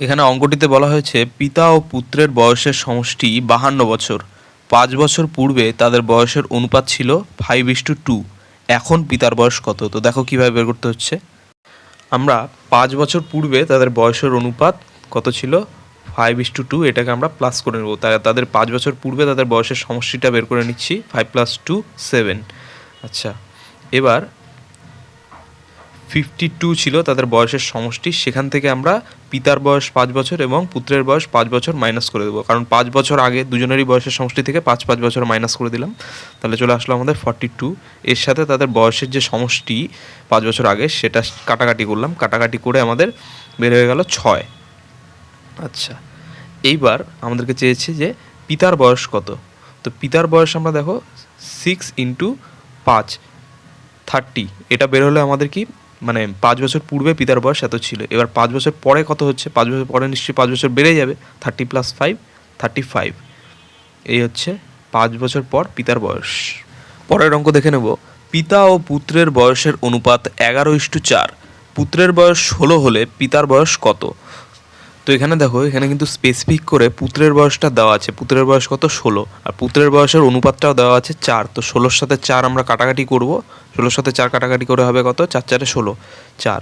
এখানে অঙ্কটিতে বলা হয়েছে, পিতা ও পুত্রের বয়সের সমষ্টি বাহান্ন বছর। পাঁচ বছর পূর্বে তাদের বয়সের অনুপাত ছিল ফাইভ ইস টু টু এখন পিতার বয়স কত? তো দেখো কীভাবে বের করতে হচ্ছে। আমরা পাঁচ বছর পূর্বে তাদের বয়সের অনুপাত কত ছিল? ফাইভ ইস টু টু এটাকে আমরা প্লাস করে নেব। তাদের পাঁচ বছর পূর্বে তাদের বয়সের সমষ্টিটা বের করে নিচ্ছি ফাইভ প্লাস টু সেভেন আচ্ছা এবার ফিফটি টু ছিল তাদের বয়সের সমষ্টি, সেখান থেকে আমরা পিতার বয়স পাঁচ বছর এবং পুত্রের বয়স পাঁচ বছর মাইনাস করে দেবো। কারণ পাঁচ বছর আগে দুজনেরই বয়সের সমষ্টি থেকে পাঁচ পাঁচ বছর মাইনাস করে দিলাম। তাহলে চলে আসলো আমাদের ফর্টি টু এর সাথে তাদের বয়সের যে সমষ্টি পাঁচ বছর আগে, সেটা কাটাকাটি করলাম। কাটাকাটি করে আমাদের বের হয়ে গেল ছয়। আচ্ছা এইবার আমাদেরকে চেয়েছে যে পিতার বয়স কত? তো পিতার বয়স আমরা দেখো সিক্স ইন্টু পাঁচ থার্টি এটা বের হলে আমাদের কি মানে পাঁচ বছর পূর্বে পিতার বয়স এত ছিল। এবার পাঁচ বছর পরে কত হচ্ছে? পাঁচ বছর পরে নিশ্চয়ই পাঁচ বছর বেড়ে যাবে। Thirty plus five thirty five এই হচ্ছে পাঁচ বছর পর পিতার বয়স। পরের অঙ্ক দেখে নেব। পিতা ও পুত্রের বয়সের অনুপাত এগারো ইস্টু চার। পুত্রের বয়স ষোলো হলে পিতার বয়স কত? তো এখানে দেখো, এখানে কিন্তু স্পেসিফিক করে পুত্রের বয়সটা দেওয়া আছে। পুত্রের বয়স কত? ষোলো। আর পুত্রের বয়সের অনুপাতটাও দেওয়া আছে চার। তো ষোলোর সাথে চার আমরা কাটাকাটি করব। ষোলোর সাথে চার কাটাকাটি করে হবে কত? চার, চারে ষোলো। চার।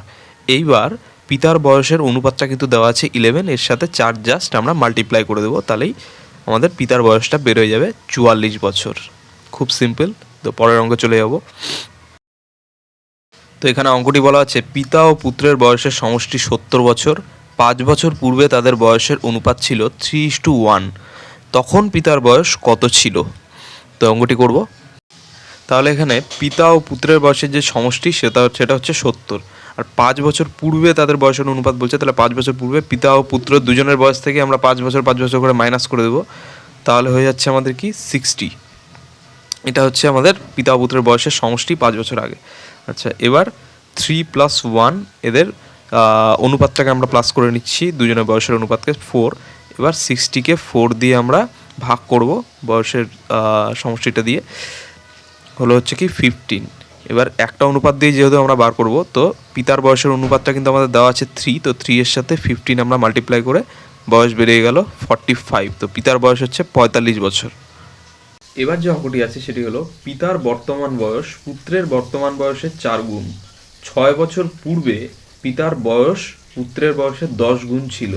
এইবার পিতার বয়সের অনুপাতটা কিন্তু দেওয়া আছে ইলেভেন এর সাথে চার জাস্ট আমরা মাল্টিপ্লাই করে দেবো। তাহলেই আমাদের পিতার বয়সটা বেরোয় যাবে চুয়াল্লিশ বছর। খুব সিম্পল তো পরের অঙ্ক চলে যাব। তো এখানে অঙ্কটি বলা আছে, পিতা ও পুত্রের বয়সের সমষ্টি সত্তর বছর। পাঁচ বছর পূর্বে তাদের বয়সের অনুপাত ছিল থ্রি ইস টু ওয়ান তখন পিতার বয়স কত ছিল? তো অঙ্কটি করব। তাহলে এখানে পিতা ও পুত্রের বয়সের যে সমষ্টি, সেটা সেটা হচ্ছে সত্তর। আর পাঁচ বছর পূর্বে তাদের বয়সের অনুপাত বলছে, তাহলে পাঁচ বছর পূর্বে পিতা ও পুত্র দুজনের বয়স থেকে আমরা পাঁচ বছর পাঁচ বছর করে মাইনাস করে দেবো। তাহলে হয়ে যাচ্ছে আমাদের কি? সিক্সটি এটা হচ্ছে আমাদের পিতা ও পুত্রের বয়সের সমষ্টি পাঁচ বছর আগে। আচ্ছা এবার থ্রি প্লাস ওয়ান এদের অনুপাতটাকে আমরা প্লাস করে নিচ্ছি। দুজনের বয়সের অনুপাতকে ফোর এবার সিক্সটিকে ফোর দিয়ে আমরা ভাগ করব বয়সের সমষ্টিটা দিয়ে। হলো হচ্ছে কি ফিফটিন এবার একটা অনুপাত দিয়ে যেহেতু আমরা বার করব, তো পিতার বয়সের অনুপাতটা কিন্তু আমাদের দেওয়া আছে থ্রি তো থ্রি এর সাথে ফিফটিন আমরা মাল্টিপ্লাই করে বয়স বেরিয়ে গেল ফর্টি ফাইভ তো পিতার বয়স হচ্ছে পঁয়তাল্লিশ বছর। এবার যে অঙ্কটি আছে সেটি হলো পিতার বর্তমান বয়স পুত্রের বর্তমান বয়সের চার গুণ। ছয় বছর পূর্বে পিতার বয়স পুত্রের বয়সের দশ গুণ ছিল।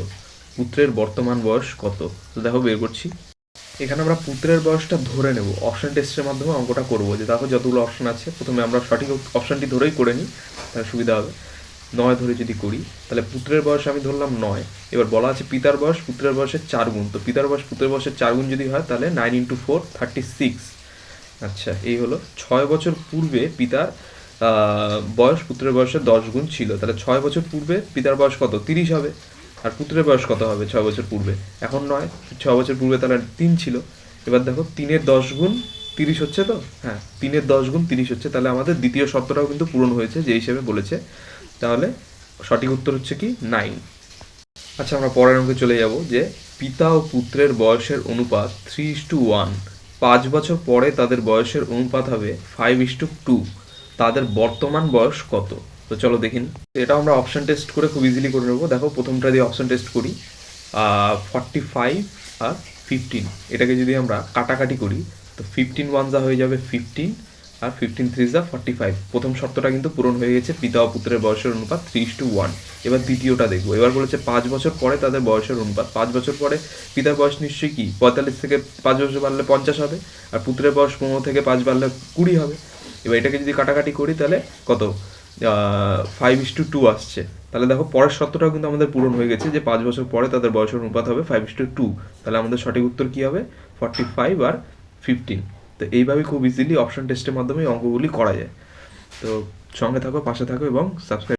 পুত্রের বর্তমান বয়স কত? তো দেখো বের করছি। এখানে আমরা পুত্রের বয়সটা ধরে নেব। অপশন টেস্টের মাধ্যমে অঙ্কটা করব যে দেখো যতগুলো অপশন আছে, প্রথমে আমরা সঠিক অপশনটি ধরেই করে নিই, তাহলে সুবিধা হবে। নয় ধরে যদি করি, তাহলে পুত্রের বয়স আমি ধরলাম নয়। এবার বলা আছে পিতার বয়স পুত্রের বয়সের চার গুণ। তো পিতার বয়স পুত্রের বয়সের চার গুণ যদি হয়, তাহলে nine into four thirty six আচ্ছা এই হলো ছয় বছর পূর্বে পিতার বয়স পুত্রের বয়সের দশ গুণ ছিল। তাহলে ছয় বছর পূর্বে পিতার বয়স কত? তিরিশ হবে। আর পুত্রের বয়স কত হবে ছয় বছর পূর্বে? এখন নয়, ছয় বছর পূর্বে তাহলে তিন ছিল। এবার দেখো, তিনের দশ গুণ তিরিশ হচ্ছে তো? হ্যাঁ তিনের দশ গুণ তিরিশ হচ্ছে। তাহলে আমাদের দ্বিতীয় শর্তটাও কিন্তু পূরণ হয়েছে, যে হিসেবে বলেছে। তাহলে সঠিক উত্তর হচ্ছে কি? নাইন। আচ্ছা আমরা পরের অঙ্কে চলে যাব, যে পিতা ও পুত্রের বয়সের অনুপাত থ্রি ইস টু ওয়ান পাঁচ বছর পরে তাদের বয়সের অনুপাত হবে ফাইভ ইস টু টু তাদের বর্তমান বয়স কত? তো চলো দেখিন এটা আমরা অপশন টেস্ট করে খুব ইজিলি করে নেব। দেখো, প্রথমটা দিয়ে অপশন টেস্ট করি। ফর্টি ফাইভ আর ফিফটিন এটাকে যদি আমরা কাটাকাটি করি, তো ফিফটিন ওয়ান যা হয়ে যাবে ফিফটিন আর ফিফটিন থ্রি যা ফর্টি ফাইভ প্রথম শর্তটা কিন্তু পূরণ হয়ে গেছে, পিতা ও পুত্রের বয়সের অনুপাত থ্রি টু ওয়ান এবার দ্বিতীয়টা দেখব। এবার বলেছে পাঁচ বছর পরে তাদের বয়সের অনুপাত। পাঁচ বছর পরে পিতার বয়স নিশ্চয়ই কি? পঁয়তাল্লিশ থেকে পাঁচ বছর বাড়লে পঞ্চাশ হবে, আর পুত্রের বয়স পনেরো থেকে পাঁচ বাড়লে কুড়ি হবে। এবার এটাকে যদি কাটাকাটি করি তাহলে কত? ফাইভ ইস টু টু আসছে। তাহলে দেখো পরের শর্তটাও কিন্তু আমাদের পূরণ হয়ে গেছে যে পাঁচ বছর পরে তাদের বয়সের অনুপাত হবে ফাইভ ইস টু টু তাহলে আমাদের সঠিক উত্তর কী হবে? ফর্টি ফাইভ আর ফিফটিন তো এইভাবে খুব ইজিলি অপশন টেস্টের মাধ্যমে অঙ্কগুলি করা যায়। তো সঙ্গে থাকো, পাশে থাকো এবং সাবস্ক্রাইব